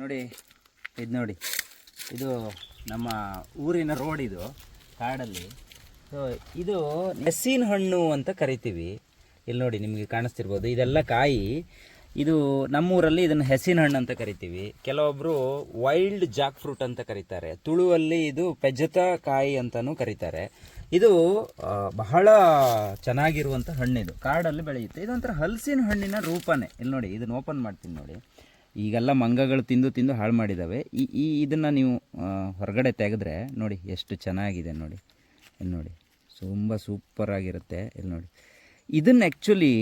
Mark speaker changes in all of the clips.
Speaker 1: ನೋಡಿ, ಇದು ನೋಡಿ. ಇದು ನಮ್ಮ ಊರಿನ ರೋಡ್ ಇದು, ಕಾಡಲ್ಲಿ. ಸೊ ಇದು ನೆಸ್ಸಿನ ಹಣ್ಣು ಅಂತ ಕರಿತೀವಿ. ಇಲ್ಲಿ ನೋಡಿ, ನಿಮಗೆ ಕಾಣಿಸ್ತಿರ್ಬೋದು. ಇದೆಲ್ಲ ಕಾಯಿ, ಇದು ನಮ್ಮೂರಲ್ಲಿ ಇದನ್ನು ಹೆಸಿನ ಹಣ್ಣು ಅಂತ ಕರಿತೀವಿ. ಕೆಲವೊಬ್ಬರು ವೈಲ್ಡ್ ಜಾಕ್ ಫ್ರೂಟ್ ಅಂತ ಕರೀತಾರೆ. ತುಳುವಲ್ಲಿ ಇದು ಪೆಜತ ಕಾಯಿ ಅಂತಲೂ ಕರೀತಾರೆ. ಇದು ಬಹಳ ಚೆನ್ನಾಗಿರುವಂಥ ಹಣ್ಣಿದು. ಕಾಡಲ್ಲಿ ಬೆಳೆಯುತ್ತೆ. ಇದೊಂಥರ ಹಲಸಿನ ಹಣ್ಣಿನ ರೂಪನೇ. ಇಲ್ಲಿ ನೋಡಿ, ಇದನ್ನು ಓಪನ್ ಮಾಡ್ತೀನಿ ನೋಡಿ. ಈಗೆಲ್ಲ ಮಂಗಗಳು ತಿಂದು ತಿಂದು ಹಾಳು ಮಾಡಿದ್ದಾವೆ ಈ ಈ ಇದನ್ನು ನೀವು ಹೊರಗಡೆ ತೆಗೆದ್ರೆ ನೋಡಿ ಎಷ್ಟು ಚೆನ್ನಾಗಿದೆ ನೋಡಿ. ಇಲ್ಲಿ ನೋಡಿ, ತುಂಬ ಸೂಪರಾಗಿರುತ್ತೆ ಇಲ್ಲಿ ನೋಡಿ. ಇದನ್ನು ಆ್ಯಕ್ಚುಲಿ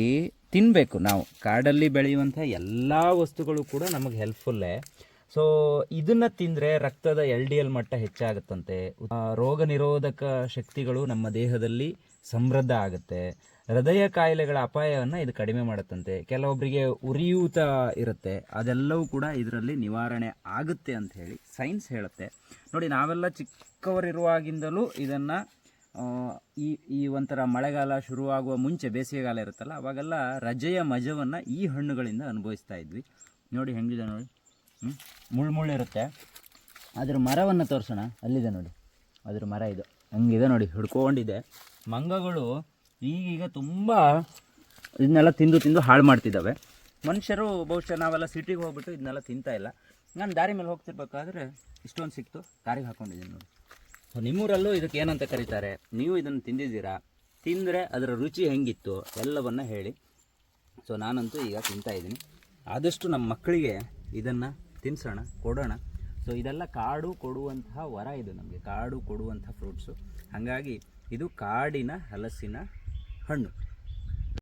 Speaker 1: ತಿನ್ನಬೇಕು ನಾವು. ಕಾಡಲ್ಲಿ ಬೆಳೆಯುವಂಥ ಎಲ್ಲ ವಸ್ತುಗಳು ಕೂಡ ನಮಗೆ ಹೆಲ್ಪ್ಫುಲ್ಲೇ ಸೊ ಇದನ್ನು ತಿಂದರೆ ರಕ್ತದ ಎಲ್ ಡಿ ಎಲ್ ಮಟ್ಟ ಹೆಚ್ಚಾಗುತ್ತಂತೆ. ರೋಗ ನಿರೋಧಕ ಶಕ್ತಿಗಳು ನಮ್ಮ ದೇಹದಲ್ಲಿ ಸಮೃದ್ಧ ಆಗುತ್ತೆ. ಹೃದಯ ಕಾಯಿಲೆಗಳ ಅಪಾಯವನ್ನು ಇದು ಕಡಿಮೆ ಮಾಡುತ್ತಂತೆ. ಕೆಲವೊಬ್ಬರಿಗೆ ಉರಿಯೂತ ಇರುತ್ತೆ. ಅದೆಲ್ಲವೂ ಕೂಡ ಇದರಲ್ಲಿ ನಿವಾರಣೆ ಆಗುತ್ತೆ ಅಂತ ಹೇಳಿ ಸೈನ್ಸ್ ಹೇಳುತ್ತೆ. ನೋಡಿ, ನಾವೆಲ್ಲ ಚಿಕ್ಕವರಿರುವಾಗಿಂದಲೂ ಇದನ್ನು ಈ ಈ ಒಂಥರ ಮಳೆಗಾಲ ಶುರುವಾಗುವ ಮುಂಚೆ, ಬೇಸಿಗೆಗಾಲ ಇರುತ್ತಲ್ಲ, ಅವಾಗೆಲ್ಲ ರಜೆಯ ಮಜವನ್ನು ಈ ಹಣ್ಣುಗಳಿಂದ ಅನುಭವಿಸ್ತಾ ಇದ್ವಿ. ನೋಡಿ, ಹೆಂಗಿದೆ ನೋಡಿ. ಮುಳ್ಳು ಮುಳ್ಳಿರುತ್ತೆ ಅದ್ರ ಮರವನ್ನು ತೋರಿಸೋಣ. ಅಲ್ಲಿದೆ ನೋಡಿ. ಅದ್ರ ಮರ ಇದು. ಹಂಗಿದೆ ನೋಡಿ, ಹಿಡ್ಕೊಂಡಿದೆ. ಮಂಗಗಳು ಈಗೀಗ ತುಂಬ ಇದನ್ನೆಲ್ಲ ತಿಂದು ತಿಂದು ಹಾಳು ಮಾಡ್ತಿದ್ದಾವೆ. ಮನುಷ್ಯರು ಬಹುಶಃ ನಾವೆಲ್ಲ ಸಿಟಿಗೆ ಹೋಗ್ಬಿಟ್ಟು ಇದನ್ನೆಲ್ಲ ತಿಂತಾ ಇಲ್ಲ. ನಾನು ದಾರಿ ಮೇಲೆ ಹೋಗ್ತಿರ್ಬೇಕಾದ್ರೆ ಇಷ್ಟೊಂದು ಸಿಕ್ತು ದಾರಿಗೆ ಹಾಕ್ಕೊಂಡಿದ್ದೀನಿ ನೋಡಿ. ಸೊ, ನಿಮ್ಮೂರಲ್ಲೂ ಇದಕ್ಕೆ ಏನಂತ ಕರೀತಾರೆ? ನೀವು ಇದನ್ನು ತಿಂದಿದ್ದೀರಾ? ತಿಂದರೆ ಅದರ ರುಚಿ ಹೆಂಗಿತ್ತು? ಎಲ್ಲವನ್ನು ಹೇಳಿ. ಸೊ, ನಾನಂತೂ ಈಗ ತಿಂತಾ ಇದ್ದೀನಿ. ಆದಷ್ಟು ನಮ್ಮ ಮಕ್ಕಳಿಗೆ ಇದನ್ನು ತಿನ್ನಿಸೋಣ ಕೊಡೋಣ. ಸೊ ಇದೆಲ್ಲ ಕಾಡು ಕೊಡುವಂತಹ ವರ ಇದು ನಮಗೆ. ಕಾಡು ಕೊಡುವಂಥ ಫ್ರೂಟ್ಸು ಹಾಗಾಗಿ ಇದು ಕಾಡಿನ ಹಲಸಿನ ಹಣ್ಣು.